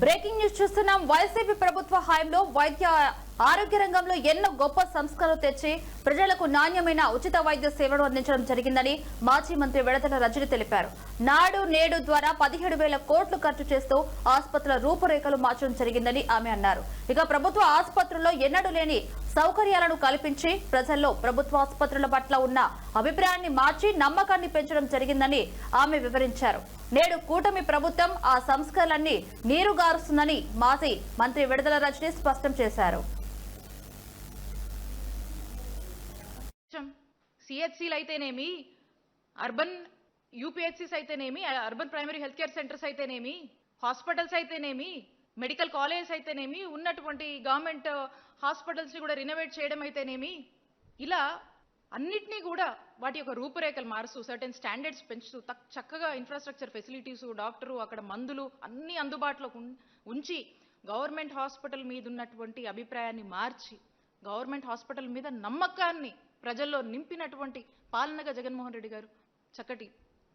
Breaking news చూస్తున్నాం. YCP ప్రభుత్వ హయాంలో వైద్య ఆరోగ్య రంగంలో ఎన్నో గొప్ప సంస్కరణలు తెచ్చి ప్రజలకు నాణ్యమైన ఉచిత వైద్య సేవలు అందించడం జరిగిందని మాజీ మంత్రి విడతల రజని తెలిపారు. నాడు నేడు ద్వారా పదిహేడు వేల కోట్లు ఖర్చు చేస్తూ ఆసుపత్రుల రూపురేఖలు మార్చడం జరిగిందని ఆమె అన్నారు. ఇక ప్రభుత్వ ఆసుపత్రుల్లో ఎన్నడూ లేని సౌకర్యాలను కల్పించి ప్రజల్లో ప్రభుత్వ ఆసుపత్రుల పట్ల ఉన్న అభిప్రాయాన్ని మార్చి నమ్మకాన్ని పెంచడం జరిగిందని ఆమె వివరించారు. నేడు కూటమి ప్రభుత్వం ఆ సంస్కరణలన్నీ నీరుగారుస్తుందని మాజీ మంత్రి విడుదల రజని స్పష్టం చేశారు. సిహెచ్సిలు అయితేనేమి అర్బన్ యూపీహెచ్సిస్ అయితేనేమి urban primary health care centres అయితేనేమి హాస్పిటల్స్ అయితేనేమి మెడికల్ కాలేజెస్ అయితేనేమి ఉన్నటువంటి గవర్నమెంట్ హాస్పిటల్స్ని కూడా రినోవేట్ చేయడం అయితేనేమి ఇలా అన్నిటినీ కూడా వాటి యొక్క రూపురేఖలు మారుస్తూ సర్టెన్ స్టాండర్డ్స్ పెంచుతూ తక్- చక్కగా ఇన్ఫ్రాస్ట్రక్చర్ ఫెసిలిటీస్ డాక్టరు అక్కడ మందులు అన్నీ అందుబాటులో ఉంచి గవర్నమెంట్ హాస్పిటల్ మీద ఉన్నటువంటి అభిప్రాయాన్ని మార్చి గవర్నమెంట్ హాస్పిటల్ మీద నమ్మకాన్ని ప్రజల్లో నింపినటువంటి పాలనగా జగన్మోహన్ రెడ్డి గారు చక్కటి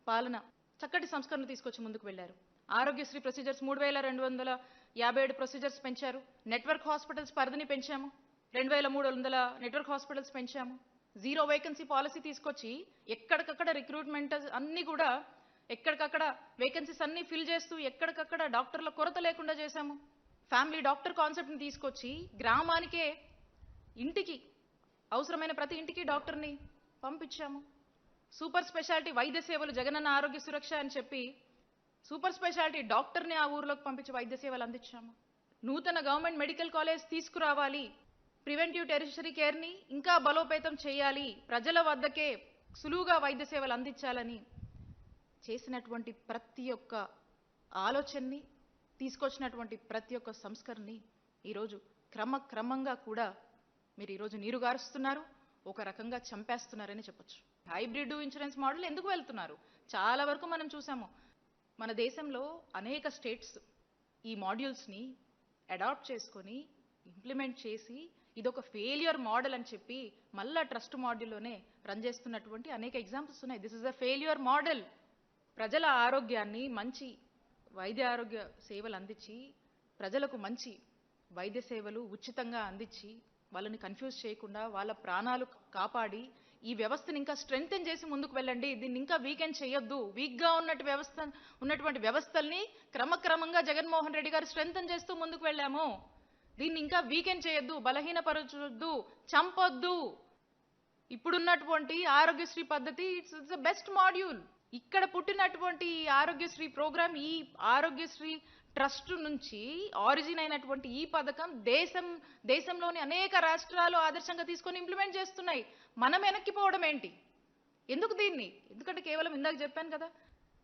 పాలన చక్కటి సంస్కరణలు తీసుకొచ్చి ముందుకు వెళ్ళారు. ఆరోగ్యశ్రీ ప్రొసీజర్స్ మూడు వేల రెండు వందల యాభై ఏడు ప్రొసీజర్స్ పెంచారు. నెట్వర్క్ హాస్పిటల్స్ పరిధిని పెంచాము. రెండు వేల మూడు వందల నెట్వర్క్ హాస్పిటల్స్ పెంచాము. జీరో వేకెన్సీ పాలసీ తీసుకొచ్చి ఎక్కడికక్కడ రిక్రూట్మెంట్ అన్ని కూడా ఎక్కడికక్కడ వేకెన్సీస్ అన్ని ఫిల్ చేస్తూ ఎక్కడికక్కడ డాక్టర్ల కొరత లేకుండా చేశాము. ఫ్యామిలీ డాక్టర్ కాన్సెప్ట్ని తీసుకొచ్చి గ్రామానికే ఇంటికి అవసరమైన ప్రతి ఇంటికి డాక్టర్ని పంపించాము. సూపర్ స్పెషాలిటీ వైద్య సేవలు జగనన్న ఆరోగ్య సురక్ష అని చెప్పి సూపర్ స్పెషాలిటీ డాక్టర్ని ఆ ఊర్లోకి పంపించి వైద్య సేవలు అందించాము. నూతన గవర్నమెంట్ మెడికల్ కాలేజ్ తీసుకురావాలి. ప్రివెంటివ్ టెరిషరీ కేర్ని ఇంకా బలోపేతం చేయాలి. ప్రజల వద్దకే సులువుగా వైద్య సేవలు అందించాలని చేసినటువంటి ప్రతి ఒక్క ఆలోచనని తీసుకొచ్చినటువంటి ప్రతి ఒక్క సంస్కరణని ఈరోజు క్రమక్రమంగా కూడా మీరు ఈరోజు నీరుగారుస్తున్నారు ఒక రకంగా చంపేస్తున్నారని చెప్పొచ్చు. హైబ్రిడ్ ఇన్సూరెన్స్ మోడల్ ఎందుకు వెళ్తున్నారు? చాలా వరకు మనం చూసాము. మన దేశంలో అనేక స్టేట్స్ ఈ మాడ్యూల్స్ని అడాప్ట్ చేసుకొని ఇంప్లిమెంట్ చేసి ఇదొక ఫెయిల్యూర్ మోడల్ అని చెప్పి మళ్ళా ట్రస్ట్ మాడ్యూల్లోనే రన్ చేస్తున్నటువంటి అనేక ఎగ్జాంపుల్స్ ఉన్నాయి. This is a failure model ప్రజల ఆరోగ్యాన్ని మంచి వైద్య ఆరోగ్య సేవలు అందించి ప్రజలకు మంచి వైద్య సేవలు ఉచితంగా అందించి వాళ్ళని కన్ఫ్యూజ్ చేయకుండా వాళ్ళ ప్రాణాలు కాపాడి ఈ వ్యవస్థను ఇంకా స్ట్రెంగ్తెన్ చేసి ముందుకు వెళ్ళండి. దీన్ని ఇంకా వీకెండ్ చేయొద్దు. వీక్గా ఉన్నట్టు వ్యవస్థ ఉన్నటువంటి వ్యవస్థల్ని క్రమక్రమంగా జగన్మోహన్ రెడ్డి గారు స్ట్రెంగ్తెన్ చేస్తూ ముందుకు వెళ్ళాము. దీన్ని ఇంకా వీకెండ్ చేయొద్దు బలహీనపరచొద్దు చంపొద్దు. ఇప్పుడున్నటువంటి ఆరోగ్యశ్రీ పద్ధతి it's it's the best module ఇక్కడ పుట్టినటువంటి ఈ ఆరోగ్యశ్రీ ప్రోగ్రామ్ ఈ ఆరోగ్యశ్రీ ట్రస్ట్ నుంచి ఆరిజిన్ అయినటువంటి ఈ పథకం దేశం దేశంలోని అనేక రాష్ట్రాలు ఆదర్శంగా తీసుకొని ఇంప్లిమెంట్ చేస్తున్నాయి. మనం వెనక్కిపోవడం ఏంటి? ఎందుకు దీన్ని? ఎందుకంటే కేవలం ఇందాక చెప్పాను కదా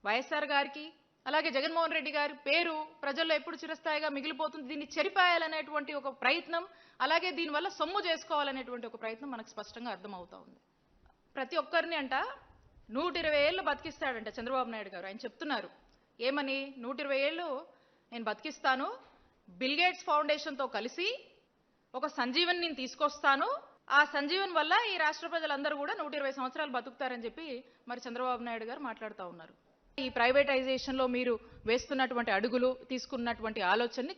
వైఎస్ఆర్ గారికి అలాగే జగన్మోహన్ రెడ్డి గారి పేరు ప్రజల్లో ఎప్పుడు చిరస్థాయిగా మిగిలిపోతుంది. దీన్ని చెరిపాయాలనేటువంటి ఒక ప్రయత్నం అలాగే దీనివల్ల సొమ్ము చేసుకోవాలనేటువంటి ఒక ప్రయత్నం మనకు స్పష్టంగా అర్థమవుతా ఉంది. ప్రతి ఒక్కరిని అంట నూట ఇరవై ఏళ్ళు బతికిస్తాడంట చంద్రబాబు నాయుడు గారు. ఆయన చెప్తున్నారు ఏమని? నూట ఇరవై ఏళ్ళు నేను బతికిస్తాను. బిల్గేట్స్ ఫౌండేషన్తో కలిసి ఒక సంజీవన్ నేను తీసుకొస్తాను. ఆ సంజీవన్ వల్ల ఈ రాష్ట్ర ప్రజలందరూ కూడా నూట ఇరవై సంవత్సరాలు బతుకుతారని చెప్పి మరి చంద్రబాబు నాయుడు గారు మాట్లాడుతూ ఉన్నారు. ఈ ప్రైవేటైజేషన్లో మీరు వేస్తున్నటువంటి అడుగులు తీసుకున్నటువంటి ఆలోచనని